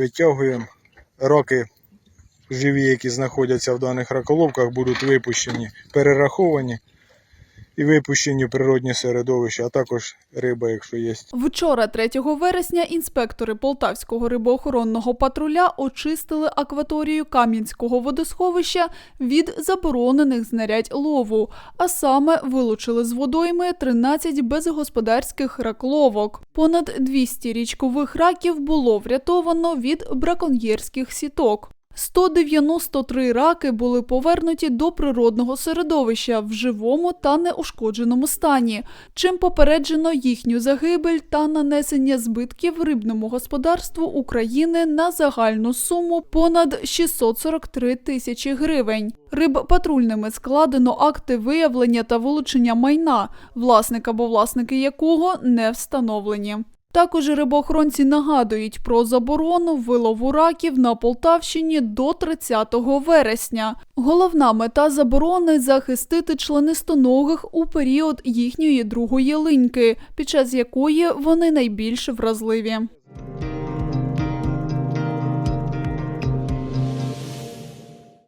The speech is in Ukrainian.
витягуємо. Раки живі, які знаходяться в даних раколовках, будуть випущені, перераховані і випущені природні середовища, а також риба, якщо є. Вчора, 3 вересня, інспектори Полтавського рибоохоронного патруля очистили акваторію Кам'янського водосховища від заборонених знарядь лову, а саме вилучили з водойми 13 безгосподарських ракловок. Понад 200 річкових раків було врятовано від браконьєрських сіток. 193 раки були повернуті до природного середовища в живому та неушкодженому стані, чим попереджено їхню загибель та нанесення збитків рибному господарству України на загальну суму понад 643 тисячі гривень. Рибпатрульними складено акти виявлення та вилучення майна, власник або власники якого не встановлені. Також рибоохоронці нагадують про заборону вилову раків на Полтавщині до 30 вересня. Головна мета заборони захистити членистоногих у період їхньої другої линьки, під час якої вони найбільш вразливі.